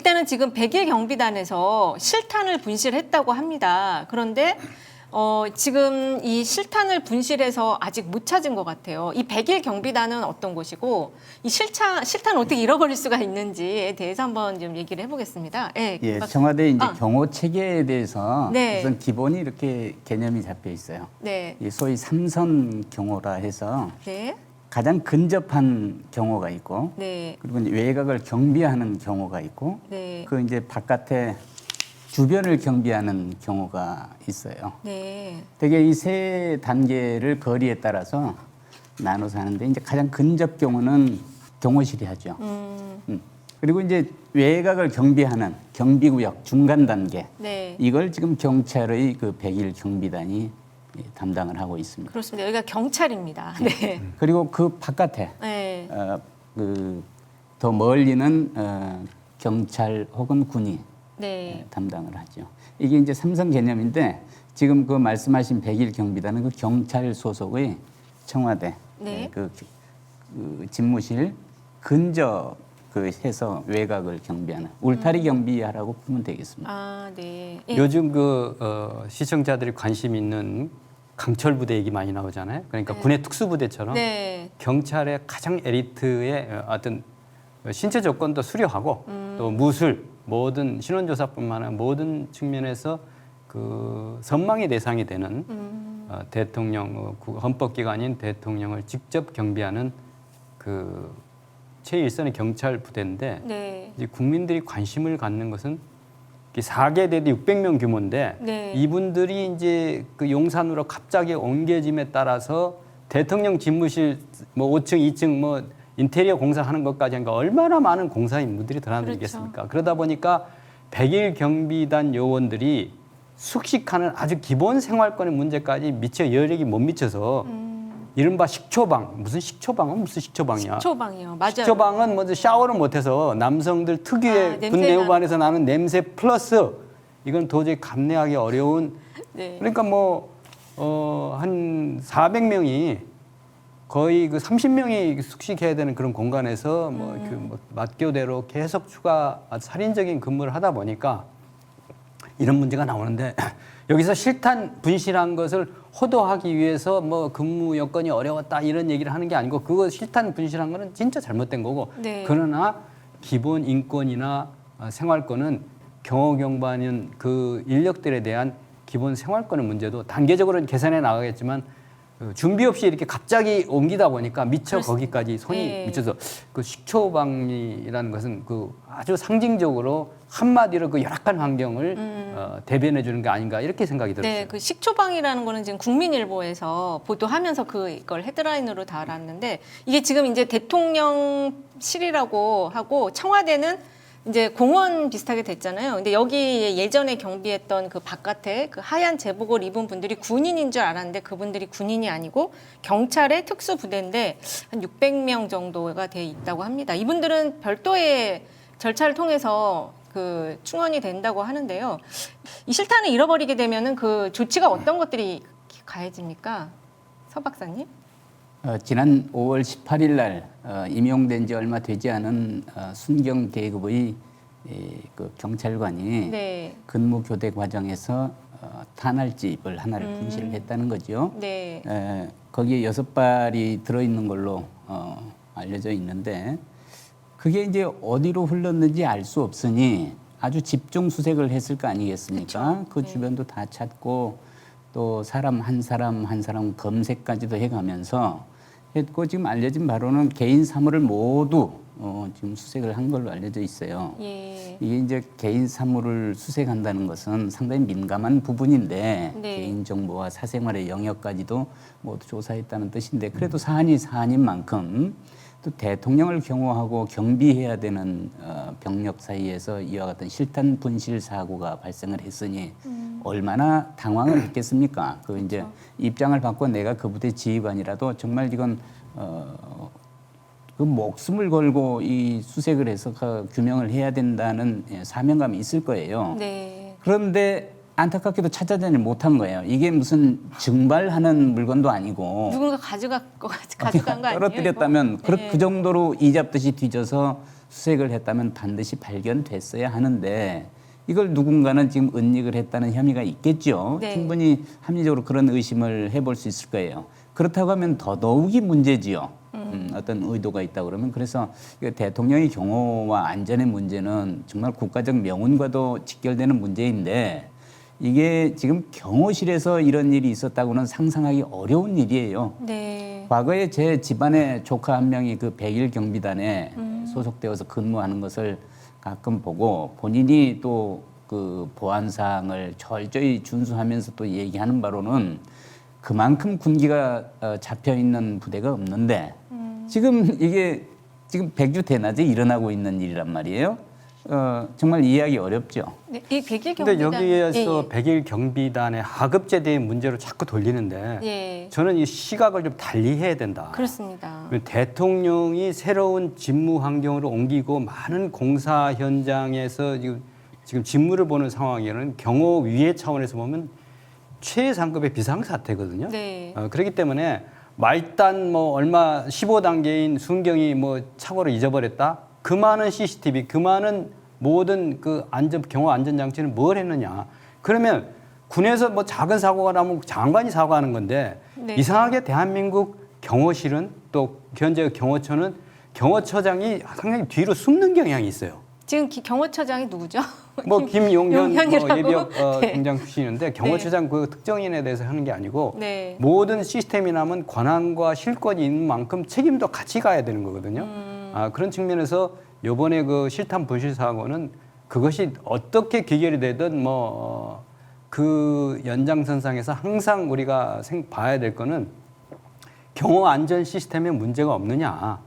일단은 지금 100일 경비단에서 실탄을 분실했다고 합니다. 그런데 어, 지금 이 실탄을 분실해서 아직 못 찾은 것 같아요. 이 100일 경비단은 어떤 곳이고 이 실탄 실탄 어떻게 잃어버릴 수가 있는지에 대해서 한번 좀 얘기를 해보겠습니다. 예, 예, 청와대 이제 아. 경호 체계에 대해서 네. 우선 기본이 이렇게 개념이 잡혀 있어요. 네, 이 소위 삼선 경호라 해서 네, 가장 근접한 경호가 있고 네, 그리고 이제 외곽을 경비하는 경호가 있고 네, 그 이제 바깥에 주변을 경비하는 경우가 있어요. 네, 되게 이 세 단계를 거리에 따라서 나눠서 하는데 이제 가장 근접 경우는 경호실이 하죠. 음, 음. 그리고 이제 외곽을 경비하는 경비구역 중간 단계 네. 이걸 지금 경찰의 그 100일 경비단이 예, 담당을 하고 있습니다. 그렇습니다. 여기가 경찰입니다. 네, 그리고 그 바깥에 네, 어, 그더 멀리는 어, 경찰 혹은 군이 네, 담당을 하죠. 이게 이제 삼성 개념인데 지금 그 말씀하신 백일 경비단은 그 경찰 소속의 청와대 네. 예, 그, 그 집무실 근접 그 해서 외곽을 경비하는 울타리 경비하라고 보면 되겠습니다. 아, 네, 예. 요즘 그 어, 시청자들이 관심 있는 강철 부대 얘기 많이 나오잖아요. 그러니까 네. 군의 특수부대처럼 네, 경찰의 가장 에리트의 어, 어떤 신체 조건도 수려하고 음. 또 무술 모든 신원조사뿐만 아니라 모든 측면에서 그 선망의 대상이 되는 음. 어, 대통령 어, 구- 헌법기관인 대통령을 직접 경비하는 그 최일선의 경찰 부대인데 네, 이제 국민들이 관심을 갖는 것은 4개 대대 600명 규모인데 네. 이분들이 이제 그 용산으로 갑자기 옮겨짐에 따라서 대통령 집무실 뭐 5층, 2층 뭐 인테리어 공사하는 것까지 하니까 얼마나 많은 공사 인물들이 드나들겠습니까? 그렇죠. 그러다 보니까 100일 경비단 요원들이 숙식하는 아주 기본 생활권의 문제까지 미처 여력이 못 미쳐서 음. 이른바 식초방 무슨 식초방은 무슨 식초방이야? 식초방이요. 맞아요. 식초방은 먼저 샤워를 못해서 남성들 특유의 아, 분내후반에서 나는 냄새 플러스 이건 도저히 감내하기 어려운 네. 그러니까 뭐어한 400명이 거의 그 30명이 숙식해야 되는 그런 공간에서 뭐그 뭐 맞교대로 계속 추가 살인적인 근무를 하다 보니까 이런 문제가 나오는데 여기서 실탄 분실한 것을 호도하기 위해서 뭐 근무 여건이 어려웠다 이런 얘기를 하는 게 아니고 그거 실탄 분실한 거는 진짜 잘못된 거고 네. 그러나 기본 인권이나 어, 생활권은 경호 경반인 그 인력들에 대한 기본 생활권의 문제도 단계적으로 계산해 나가겠지만 그 준비 없이 이렇게 갑자기 옮기다 보니까 미처 그렇습니다. 거기까지 손이 네. 미쳐서 그 식초방이라는 것은 그 아주 상징적으로 한마디로 그 열악한 환경을 어, 대변해 주는 게 아닌가 이렇게 생각이 들었어요. 음. 네, 그 식초방이라는 거는 지금 국민일보에서 보도하면서 그걸 헤드라인으로 달았는데 이게 지금 이제 대통령실이라고 하고 청와대는 이제 공원 비슷하게 됐잖아요. 근데 여기 예전에 경비했던 그 바깥에 그 하얀 제복을 입은 분들이 군인인 줄 알았는데 그분들이 군인이 아니고 경찰의 특수 부대인데 한 600명 정도가 돼 있다고 합니다. 이분들은 별도의 절차를 통해서 그 충원이 된다고 하는데요. 이 실탄을 잃어버리게 되면은 그 조치가 어떤 것들이 가해집니까? 서 박사님? 어, 지난 5월 18일 날 어, 임용된 지 얼마 되지 않은 어, 순경 계급의 이, 그 경찰관이 네. 근무 교대 과정에서 어, 탄알집을 하나를 음. 분실을 했다는 거죠. 네. 에, 거기에 여섯 발이 들어 있는 걸로 어, 알려져 있는데 그게 이제 어디로 흘렀는지 알 수 없으니 아주 집중 수색을 했을 거 아니겠습니까? 그 네. 주변도 다 찾고 또 사람 한 사람 한 사람 검색까지도 해가면서 했고 지금 알려진 바로는 개인 사물을 모두 어, 지금 수색을 한 걸로 알려져 있어요. 예. 이게 이제 개인 사물을 수색한다는 것은 상당히 민감한 부분인데 네. 개인 정보와 사생활의 영역까지도 모두 조사했다는 뜻인데 그래도 사안이 사안인 만큼 또 대통령을 경호하고 경비해야 되는 어, 병력 사이에서 이와 같은 실탄 분실 사고가 발생을 했으니 얼마나 당황을 했겠습니까? 그 이제 입장을 바꿔 내가 그 부대 지휘관이라도 정말 이건 어, 그 목숨을 걸고 이 수색을 해서 그 규명을 해야 된다는 예, 사명감이 있을 거예요. 네. 그런데 안타깝게도 찾아내지 못한 거예요. 이게 무슨 증발하는 물건도 아니고 누군가 가져가 가져간 거 아니에요? 떨어뜨렸다면? 그, 네. 그 정도로 이잡듯이 뒤져서 수색을 했다면 반드시 발견됐어야 하는데 이걸 누군가는 지금 은닉을 했다는 혐의가 있겠죠. 네. 충분히 합리적으로 그런 의심을 해볼 수 있을 거예요. 그렇다고 하면 더더욱이 문제지요. 음, 어떤 의도가 있다 그러면 그래서 대통령의 경호와 안전의 문제는 정말 국가적 명운과도 직결되는 문제인데 이게 지금 경호실에서 이런 일이 있었다고는 상상하기 어려운 일이에요. 네. 과거에 제 집안의 조카 한 명이 그 백일 경비단에 소속되어서 근무하는 것을 가끔 보고 본인이 또 그 보안 사항을 철저히 준수하면서 또 얘기하는 바로는 그만큼 군기가 어, 잡혀 있는 부대가 없는데 지금 이게 지금 백주 대낮에 일어나고 있는 일이란 말이에요. 어, 정말 이해하기 어렵죠. 네, 이 백일 근데 경비단 여기에서 예, 백일 경비단의 하급 제대의 문제로 자꾸 돌리는데 예. 예. 저는 이 시각을 좀 달리해야 된다. 그렇습니다. 대통령이 새로운 직무 환경으로 옮기고 많은 공사 현장에서 지금 지금 직무를 보는 상황에는 경호 위의 차원에서 보면 최상급의 비상 사태거든요. 네. 어, 그렇기 때문에 말단 뭐 얼마 15단계인 순경이 뭐 착오를 잊어버렸다. 그 많은 CCTV, 그 많은 모든 그 안전 경호 안전 장치는 뭘 했느냐. 그러면 군에서 뭐 작은 사고가 나면 장관이 사과하는 건데 네. 이상하게 대한민국 경호실은 또 현재 경호처는 경호처장이 상당히 뒤로 숨는 경향이 있어요. 지금 기- 경호처장이 누구죠? 뭐 김용현 뭐 용현이라고? 예비역 어, 네. 경장 출신인데 경호처장 그 특정인에 대해서 하는 게 아니고 네. 모든 시스템이라면 권한과 실권이 있는 만큼 책임도 같이 가야 되는 거거든요. 음. 아, 그런 측면에서 요번에 그 실탄 분실 사고는 그것이 어떻게 귀결이 되든 뭐 그 연장선상에서 항상 우리가 생, 봐야 될 거는 경호 안전 시스템에 문제가 없느냐.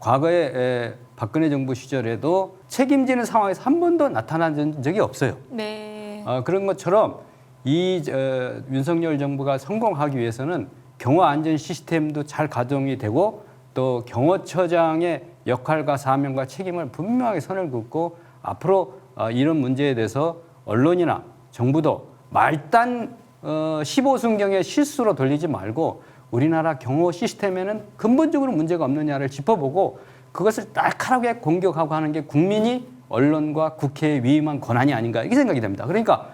과거에 에, 박근혜 정부 시절에도 책임지는 상황에서 한 번도 나타난 적이 없어요. 네. 어, 그런 것처럼 이 어, 윤석열 정부가 성공하기 위해서는 경호 안전 시스템도 잘 가동이 되고 또 경호처장의 역할과 사명과 책임을 분명하게 선을 긋고 앞으로 어, 이런 문제에 대해서 언론이나 정부도 말단 어, 15순경의 실수로 돌리지 말고 우리나라 경호 시스템에는 근본적으로 문제가 없느냐를 짚어보고 그것을 날카롭게 공격하고 하는 게 국민이 언론과 국회에 위임한 권한이 아닌가 이렇게 생각이 됩니다. 그러니까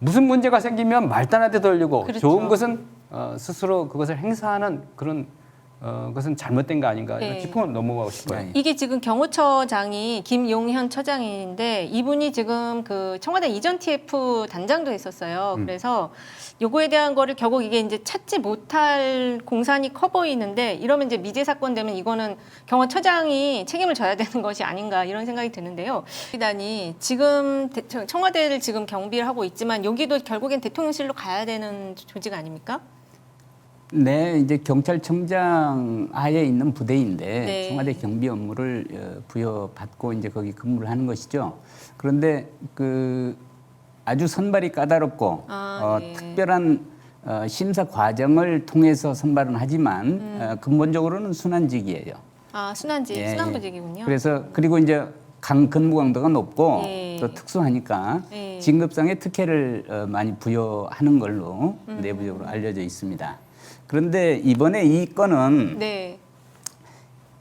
무슨 문제가 생기면 말단한테 돌리고 그렇죠. 좋은 것은 어, 스스로 그것을 행사하는 그런 어, 것은 잘못된 거 아닌가 네. 짚고 넘어가고 싶어요. 네. 이게 지금 경호처장이 김용현 처장인데 이분이 지금 그 청와대 이전 TF 단장도 했었어요. 음. 그래서 요거에 대한 거를 결국 이게 이제 찾지 못할 공산이 커 보이는데 이러면 이제 미제 사건 되면 이거는 경호처장이 책임을 져야 되는 것이 아닌가 이런 생각이 드는데요. 일단이 지금 대- 청와대를 지금 경비를 하고 있지만 여기도 결국엔 대통령실로 가야 되는 조직 아닙니까? 네, 이제 경찰청장 하에 있는 부대인데 네. 청와대 경비 업무를 어, 부여받고 이제 거기 근무를 하는 것이죠. 그런데 그 아주 선발이 까다롭고 아, 어, 네. 특별한 어, 심사 과정을 통해서 선발은 하지만 음. 어, 근본적으로는 순환직이에요. 아 순환직, 예, 순환부직이군요. 그래서 그리고 이제 강 근무 강도가 높고 예. 또 특수하니까 예. 진급상의 특혜를 어, 많이 부여하는 걸로 음. 내부적으로 알려져 있습니다. 그런데 이번에 이 건은 네.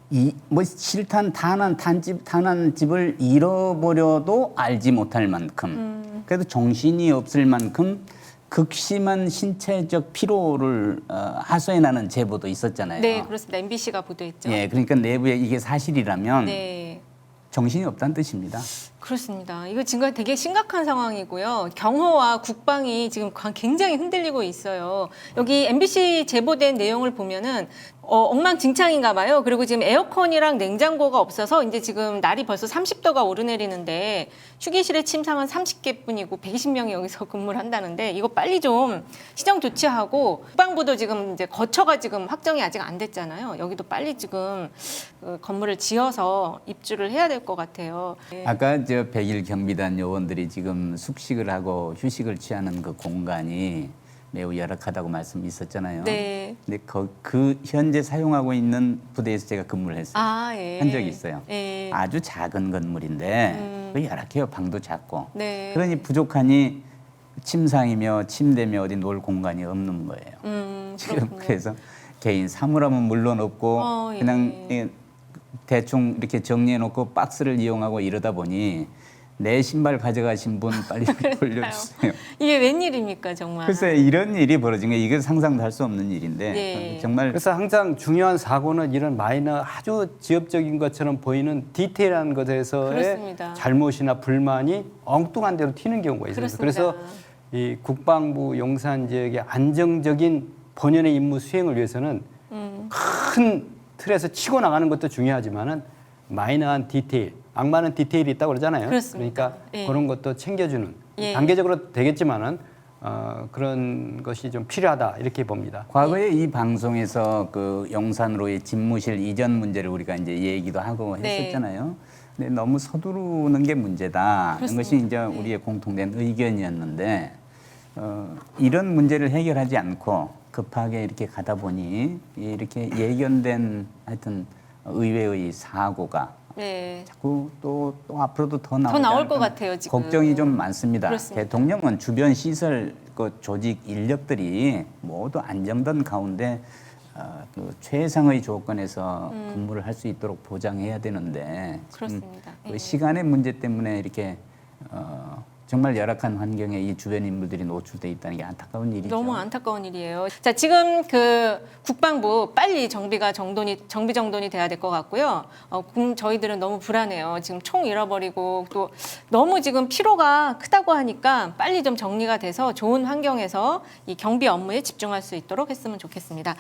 이뭐 실탄 탄환 탄집 탄환집을 잃어버려도 알지 못할 만큼 음. 그래도 정신이 없을 만큼 극심한 신체적 피로를 어, 하소연하는 제보도 있었잖아요. 네, 그렇습니다. MBC가 보도했죠. 예, 그러니까 내부에 이게 사실이라면 네. 정신이 없다는 뜻입니다. 그렇습니다. 이거 지금 되게 심각한 상황이고요. 경호와 국방이 지금 관- 굉장히 흔들리고 있어요. 여기 MBC 제보된 내용을 보면은 어, 엉망진창인가 봐요. 그리고 지금 에어컨이랑 냉장고가 없어서 이제 지금 날이 벌써 30도가 오르내리는데 휴게실의 침상은 30개 뿐이고 120명이 여기서 근무를 한다는데 이거 빨리 좀 시정 조치하고 국방부도 지금 이제 거처가 지금 확정이 아직 안 됐잖아요. 여기도 빨리 지금 그 건물을 지어서 입주를 해야 될 것 같아요. 네. 아까 저 백일 경비단 요원들이 지금 숙식을 하고 휴식을 취하는 그 공간이 매우 열악하다고 말씀 있었잖아요. 네. 근데 거- 그 현재 사용하고 있는 부대에서 제가 근무를 했어요. 아, 예. 한 적이 있어요. 예. 아주 작은 건물인데 음. 그 열악해요. 방도 작고. 네. 그러니 부족하니 침상이며 침대며 어디 놀 공간이 없는 거예요. 음, 지금. 그래서 개인 사물함은 물론 없고 어, 예. 그냥 예, 대충 이렇게 정리해 놓고 박스를 이용하고 이러다 보니 내 신발 가져가신 분 빨리 돌려주세요. 이게 웬일입니까 정말? 글쎄 이런 일이 벌어진 게 이게 상상도 할 수 없는 일인데 네. 정말 그래서 항상 중요한 사고는 이런 마이너 아주 지엽적인 것처럼 보이는 디테일한 것에서의 그렇습니다. 잘못이나 불만이 엉뚱한 대로 튀는 경우가 있습니다. 그렇습니다. 그래서 이 국방부 용산 지역의 안정적인 본연의 임무 수행을 위해서는 음. 큰 틀에서 치고 나가는 것도 중요하지만은 마이너한 디테일, 악마는 디테일이 있다고 그러잖아요. 그렇습니다. 러니까 예. 그런 것도 챙겨주는 예. 단계적으로 되겠지만은 어, 그런 것이 좀 필요하다 이렇게 봅니다. 과거에 이 방송에서 그 용산으로의 집무실 이전 문제를 우리가 이제 얘기도 하고 네. 했었잖아요. 근데 너무 서두르는 게 문제다. 그렇습니다. 이것이 이제 우리의 공통된 의견이었는데 어, 이런 문제를 해결하지 않고 급하게 이렇게 가다 보니 이렇게 예견된 하여튼 의회의 사고가 네. 자꾸 또, 또 앞으로도 더 나올 것 같아요, 지금. 걱정이 좀 많습니다. 그렇습니다. 대통령은 주변 시설 그 조직 인력들이 모두 안정된 가운데 어, 그 최상의 조건에서 근무를 할 수 있도록 보장해야 되는데 지금 그렇습니다. 그 예. 시간의 문제 때문에 이렇게 어, 정말 열악한 환경에 이 주변 인물들이 노출돼 있다는 게 안타까운 일이죠. 너무 안타까운 일이에요. 자, 지금 그 국방부 빨리 정비가 정돈이 정비 정돈이 돼야 될 것 같고요. 어, 군 저희들은 너무 불안해요. 지금 총 잃어버리고 또 너무 지금 피로가 크다고 하니까 빨리 좀 정리가 돼서 좋은 환경에서 이 경비 업무에 집중할 수 있도록 했으면 좋겠습니다.